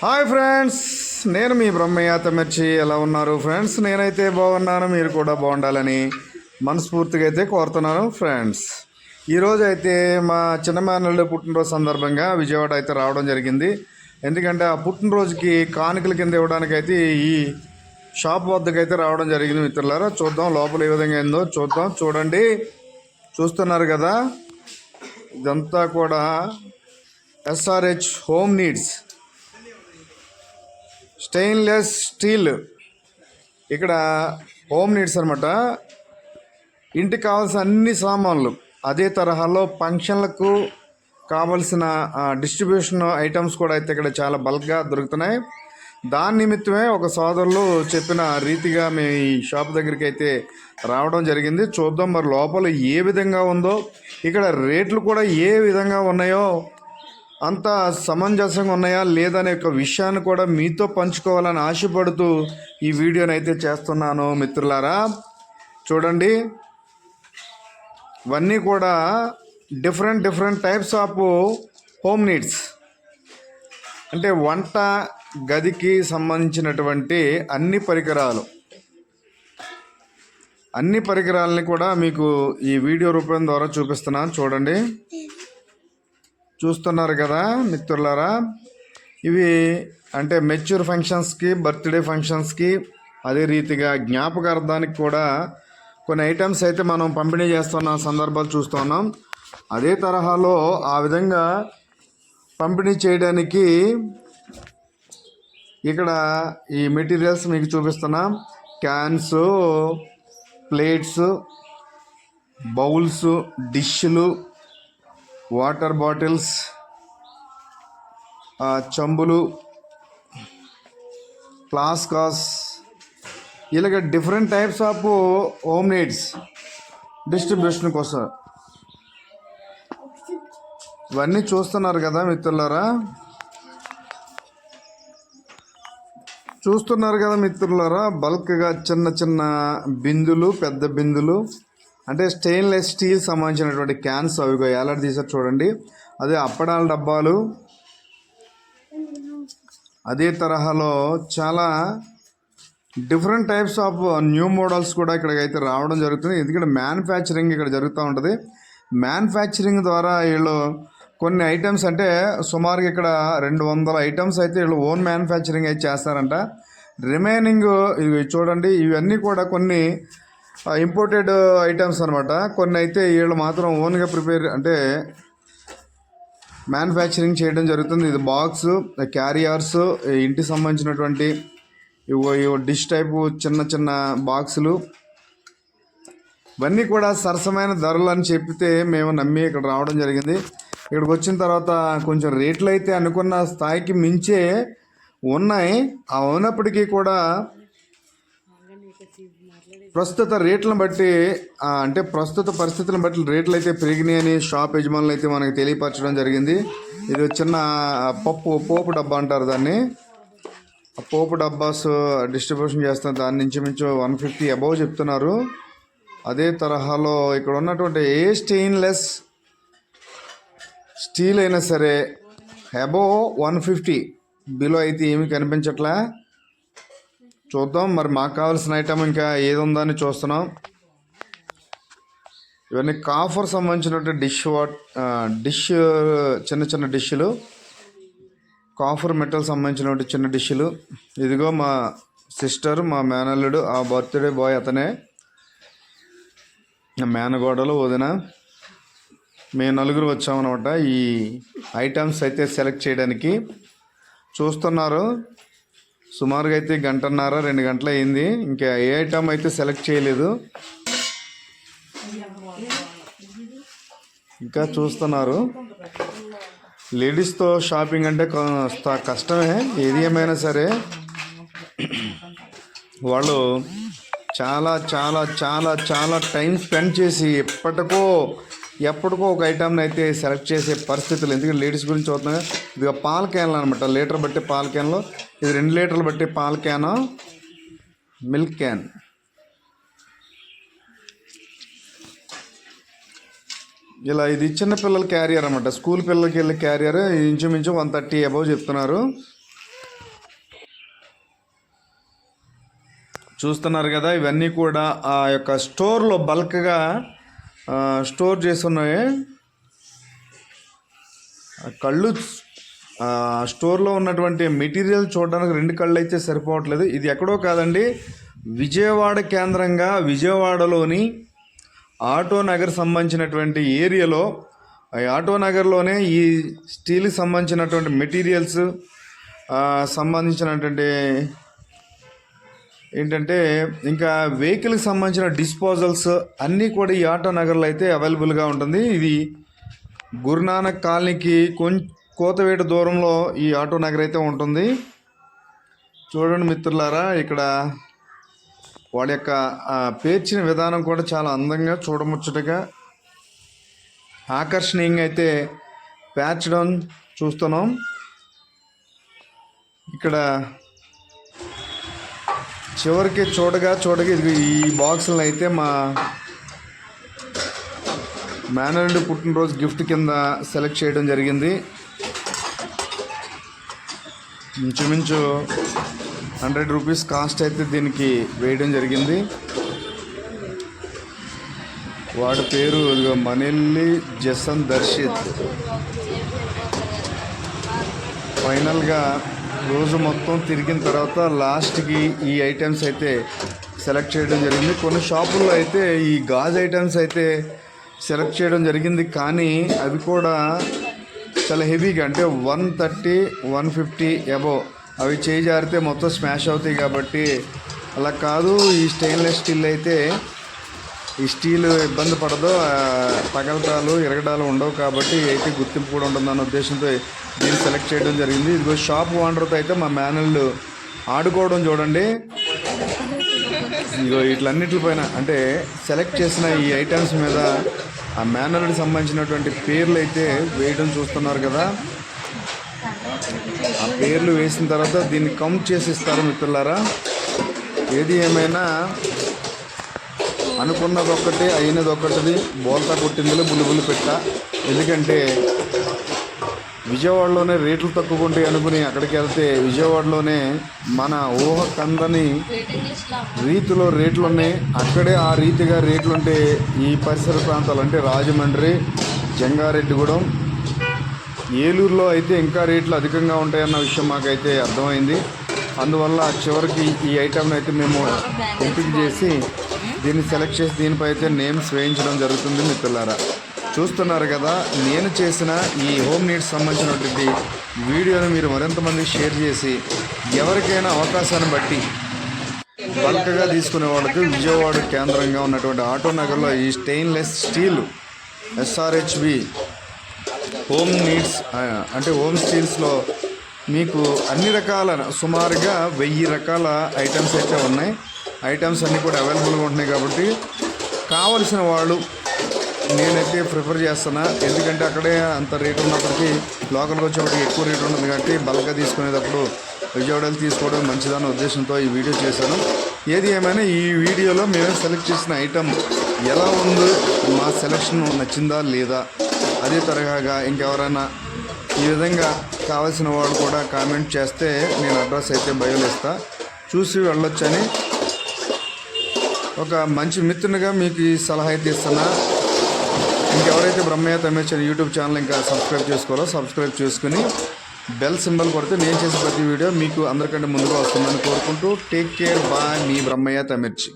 Hi friends నేను మీ బ్రహ్మయ్య తమిర్చి ఎలా ఉన్నారు ఫ్రెండ్స్ నేనైతే బాగున్నాను. మీరు కూడా బాగుండాలని మనస్ఫూర్తిగా అయితే కోరుతున్నాను ఫ్రెండ్స్ ఈరోజు అయితే మా చిన్న మేనల్లుడు పుట్టినరోజు సందర్భంగా విజయవాడ అయితే రావడం జరిగింది. ఎందుకంటే ఆ పుట్టినరోజుకి కానుకల కింద ఇవ్వడానికి అయితే ఈ షాప్ వద్దకు అయితే రావడం జరిగింది మిత్రులారా. చూద్దాం లోపల ఏ విధంగా అయిందో చూద్దాం. చూడండి. చూస్తున్నారు కదా. ఇదంతా కూడా SRH home needs stainless steel. ఇక్కడ హోమ్ నీడ్స్ అనమాట ఇంటికి కావాల్సిన అన్ని సామాన్లు. అదే తరహాలో ఫంక్షన్లకు కావలసిన డిస్ట్రిబ్యూషన్ ఐటమ్స్ కూడా అయితే ఇక్కడ చాలా బల్క్గా దొరుకుతున్నాయి. దాని నిమిత్తమే ఒక సోదరులు చెప్పిన రీతిగా మేము ఈ షాప్ దగ్గరికి అయితే రావడం జరిగింది. చూద్దాం మరి లోపల ఏ విధంగా ఉందో. ఇక్కడ రేట్లు కూడా ఏ విధంగా ఉన్నాయో అంత సమంజసంగా ఉన్నాయా లేదనే ఒక విషయాన్ని కూడా మీతో పంచుకోవాలని ఆశపడుతూ ఈ వీడియోని అయితే చేస్తున్నాను మిత్రులారా. చూడండి. ఇవన్నీ కూడా different different types of home needs. అంటే వంట గదికి సంబంధించినటువంటి అన్ని పరికరాలు. అన్ని పరికరాలని కూడా మీకు ఈ వీడియో రూపం ద్వారా చూపిస్తున్నాను. చూడండి. చూస్తున్నారు కదా మిత్రులారా? ఇవి అంటే మెచ్యూర్ ఫంక్షన్స్కి బర్త్డే ఫంక్షన్స్కి అదే రీతిగా జ్ఞాపకార్థానికి కూడా కొన్ని ఐటమ్స్ అయితే మనం పంపిణీ చేస్తున్న సందర్భాలు చూస్తున్నాం అదే తరహాలో ఆ విధంగా పంపిణీ చేయడానికి ఇక్కడ ఈ మెటీరియల్స్ మీకు చూపిస్తున్నాం. క్యాన్స్ ప్లేట్స్ బౌల్స్ డిష్లు వాటర్ బాటిల్స్ చెంబులు ఫ్లాస్కాస్ ఇలాగ different types of home needs distribution కోసం. ఇవన్నీ చూస్తున్నారు కదా మిత్రులారా? చూస్తున్నారు కదా మిత్రులారా? బల్క్గా చిన్న చిన్న బిందులు పెద్ద బిందులు. అంటే స్టెయిన్లెస్ స్టీల్ సంబంధించినటువంటి క్యాన్స్ అవి ఎలాంటి తీసారు చూడండి. అదే అప్పడాల డబ్బాలు. అదే తరహాలో చాలా different types of new models కూడా ఇక్కడికైతే రావడం జరుగుతుంది. ఎందుకంటే మ్యానుఫ్యాక్చరింగ్ ఇక్కడ జరుగుతూ ఉంటుంది. మ్యానుఫ్యాక్చరింగ్ ద్వారా వీళ్ళు కొన్ని ఐటమ్స్ అంటే సుమారుగా ఇక్కడ రెండు వందల ఐటమ్స్ అయితే వీళ్ళు ఓన్ మ్యానుఫ్యాక్చరింగ్ అయితే చేస్తారంట. రిమైనింగ్ ఇవి చూడండి. ఇవన్నీ కూడా కొన్ని ఇంపోర్టెడ్ ఐటమ్స్ అనమాట కొన్ని అయితే వీళ్ళు మాత్రం ఓన్గా ప్రిపేర్ అంటే మ్యానుఫ్యాక్చరింగ్ చేయడం జరుగుతుంది. ఇది బాక్స్ క్యారియర్స్ ఇంటికి సంబంధించినటువంటి ఇవో ఇవో డిష్ టైపు చిన్న చిన్న బాక్సులు ఇవన్నీ కూడా సరసమైన ధరలు అని చెప్పితే మేము నమ్మి ఇక్కడ రావడం జరిగింది. ఇక్కడికి వచ్చిన తర్వాత కొంచెం రేట్లు అయితే అనుకున్న స్థాయికి మించే ఉన్నాయి. ఆ ఉన్నప్పటికీ కూడా ప్రస్తుత రేట్లను బట్టి అంటే ప్రస్తుత పరిస్థితులను బట్టి రేట్లు అయితే పెరిగినాయని షాప్ యజమానులు అయితే మనకి తెలియపరచడం జరిగింది. ఇది చిన్న పప్పు పోపు డబ్బా అంటారు దాన్ని. పోపు డబ్బాస్ డిస్ట్రిబ్యూషన్ చేస్తున్న దాని నుంచి మించు వన్ ఫిఫ్టీ అబౌవ్ చెప్తున్నారు. అదే తరహాలో ఇక్కడ ఉన్నటువంటి ఏ స్టెయిన్లెస్ స్టీల్ అయినా సరే అబోవ్ వన్ ఫిఫ్టీ. బిలో అయితే ఏమీ కనిపించట్లే. చూద్దాం. మరి మాకు కావాల్సిన ఐటమ్ ఇంకా ఏది ఉందని చూస్తున్నాం. ఇవన్నీ కాఫర్ సంబంధించినటువంటి డిష్ వాట్ డిష్ చిన్న చిన్న డిష్లు. కాఫర్ మెటల్ సంబంధించినటువంటి చిన్న డిష్లు. ఇదిగో మా సిస్టర్ మా మేనల్లుడు ఆ బర్త్డే బాయ్ అతనే. మేనగోడలు వదిన. మేము నలుగురు వచ్చామన్నమాట ఈ ఐటమ్స్ అయితే సెలెక్ట్ చేయడానికి. చూస్తున్నారు. సుమారుగా అయితే గంటన్నర రెండు గంటలు అయింది ఇంకా ఏ ఐటమ్ అయితే సెలెక్ట్ చేయలేదు. ఇంకా చూస్తున్నారు. లేడీస్తో షాపింగ్ అంటే కష్టమే. ఏది ఏమైనా సరే. వాళ్ళు చాలా చాలా చాలా చాలా టైం స్పెండ్ చేసి ఎప్పటికో ఎప్పటికో ఒక ఐటమ్ని అయితే సెలెక్ట్ చేసే పరిస్థితులు. ఎందుకంటే లేడీస్ గురించి చూస్తున్నాయి ఇదిగా పాల క్యాన్లు అనమాట లీటర్ బట్టి పాల క్యాన్లో. ఇది రెండు లీటర్లు బట్టి పాల క్యాన్ మిల్క్ క్యాన్. ఇలా ఇది చిన్న పిల్లల క్యారియర్ అనమాట స్కూల్ పిల్లలకి వెళ్ళే క్యారియర్ ఇంచుమించు వన్ థర్టీ అబౌవ్ చెప్తున్నారు. చూస్తున్నారు కదా ఇవన్నీ కూడా ఆ యొక్క స్టోర్లో బల్క్గా స్టోర్ చేస్తున్నాయి కళ్ళు స్టోర్లో ఉన్నటువంటి మెటీరియల్ చూడడానికి రెండు కళ్ళు అయితే సరిపోవట్లేదు. ఇది ఎక్కడో కాదండి విజయవాడ కేంద్రంగా విజయవాడలోని ఆటో నగర్ సంబంధించినటువంటి ఏరియాలో ఈ ఆటో నగర్లోనే ఈ స్టీల్కి సంబంధించినటువంటి మెటీరియల్స్ సంబంధించినటువంటి ఏంటంటే ఇంకా వెహికల్కి సంబంధించిన డిస్పోజల్స్ అన్నీ కూడా ఈ ఆటో నగర్లో అయితే అవైలబుల్గా ఉంటుంది. ఇది గురునానక్ కాలనీకి కొంచెం కోతవేట దూరంలో ఈ ఆటో నగర్ అయితే ఉంటుంది. చూడండి మిత్రులారా ఇక్కడ వాళ్ళ యొక్క పేర్చిన విధానం కూడా చాలా అందంగా చూడముచ్చటగా ఆకర్షణీయంగా అయితే పేర్చడం చూస్తున్నాం. ఇక్కడ చివరికి చూడగా చూడగా ఇది ఈ బాక్సులను అయితే మా మేనల్డ్ పుట్టినరోజు గిఫ్ట్ కింద సెలెక్ట్ చేయడం జరిగింది. ఇంచుమించు హండ్రెడ్ రూపీస్ కాస్ట్ అయితే దీనికి వేయడం జరిగింది. వాడి పేరు మనిల్లి జసన్ దర్శిత్. ఫైనల్గా రోజు మొత్తం తిరిగిన తర్వాత లాస్ట్కి ఈ ఐటమ్స్ అయితే సెలెక్ట్ చేయడం జరిగింది. కొన్ని షాపుల్లో అయితే ఈ గాజు ఐటమ్స్ అయితే సెలెక్ట్ చేయడం జరిగింది. కానీ అవి కూడా చాలా హెవీగా అంటే వన్ థర్టీ వన్ ఫిఫ్టీ అబో. అవి చేయి జారితే మొత్తం స్మాష్ అవుతాయి కాబట్టి అలా కాదు ఈ స్టెయిన్లెస్ స్టీల్ అయితే ఈ స్టీల్ ఇబ్బంది పడదు ఆ, పగలటాలు ఇరగడాలు ఉండవు కాబట్టి అయితే గుర్తింపు కూడా ఉంటుందన్న ఉద్దేశంతో దీన్ని సెలెక్ట్ చేయడం జరిగింది. ఇదిగో షాప్ ఓనర్తో అయితే మా మేనల్లు ఆడుకోవడం చూడండి. ఇదిగో వీటిలన్నిటిపైన అంటే సెలెక్ట్ చేసిన ఈ ఐటమ్స్ మీద ఆ మేనల్కి సంబంధించినటువంటి పేర్లు అయితే వేయడం చూస్తున్నారు కదా. ఆ పేర్లు వేసిన తర్వాత దీన్ని కౌంట్ చేసి ఇస్తారు మిత్రులారా. ఏది ఏమైనా అనుకున్నది ఒక్కటి అయినది ఒక్కటిది బోల్తా కొట్టిందిలో బులుబులు పెట్ట. ఎందుకంటే విజయవాడలోనే రేట్లు తక్కువ ఉంటాయి అనుకుని అక్కడికి వెళ్తే విజయవాడలోనే మన ఊహ కందని రీతిలో రేట్లు ఉన్నాయి అక్కడే ఆ రీతిగా రేట్లు ఉంటే ఈ పరిసర ప్రాంతాలు అంటే రాజమండ్రి జంగారెడ్డిగూడెం ఏలూరులో అయితే ఇంకా రేట్లు అధికంగా ఉంటాయన్న విషయం మాకైతే అర్థమైంది. అందువల్ల చివరికి ఈ ఐటమ్ని అయితే మేము ఎంపిక చేసి దీన్ని సెలెక్ట్ చేసి దీనిపై అయితే నేమ్స్ వేయించడం జరుగుతుంది మిత్రులారా. చూస్తున్నారు కదా నేను చేసిన ఈ హోమ్ నీడ్స్ సంబంధించినటువంటి వీడియోను మీరు మరింత మంది షేర్ చేసి ఎవరికైనా అవకాశాన్ని బట్టి బల్క్గా తీసుకునే వాళ్ళకి విజయవాడ కేంద్రంగా ఉన్నటువంటి ఆటో నగర్లో ఈ stainless steel SRHB home needs అంటే హోమ్ స్టీల్స్లో మీకు అన్ని రకాల సుమారుగా వెయ్యి రకాల ఐటమ్స్ అయితే ఉన్నాయి. ఐటమ్స్ అన్నీ కూడా అవైలబుల్గా ఉంటున్నాయి కాబట్టి కావలసిన వాళ్ళు నేనైతే ప్రిఫర్ చేస్తున్నా. ఎందుకంటే అక్కడే అంత రేట్ ఉన్నప్పటికీ లోకల్కి వచ్చేప్పటికి ఎక్కువ రేట్ ఉంటుంది కాబట్టి బల్క్గా తీసుకునేటప్పుడు విజయవాడలు తీసుకోవడం మంచిదన్న ఉద్దేశంతో ఈ వీడియో చేశాను. ఏది ఏమైనా ఈ వీడియోలో మేము సెలెక్ట్ చేసిన ఐటమ్ ఎలా ఉందో మా సెలెక్షన్ నచ్చిందా లేదా అదే తరహాగా ఇంకెవరైనా ఈ విధంగా కావాల్సిన వాళ్ళు కూడా కామెంట్ చేస్తే నేను అడ్రస్ అయితే బయలుస్తా చూసి వెళ్ళొచ్చని ఒక మంచి మిత్రునిగా మీకు ఈ సలహా అయితే ఇస్తున్నా. ఇంకెవరైతే బ్రహ్మయ్య తమిళ యూట్యూబ్ ఛానల్ ఇంకా సబ్స్క్రైబ్ చేసుకోవాలో సబ్స్క్రైబ్ చేసుకుని బెల్ సింబల్ కొడితే నేను చేసే ప్రతి వీడియో మీకు అందరికంటే ముందుగా వస్తుందని కోరుకుంటూ టేక్ కేర్ బాయ్ మీ బ్రహ్మయ్య తమిర్చి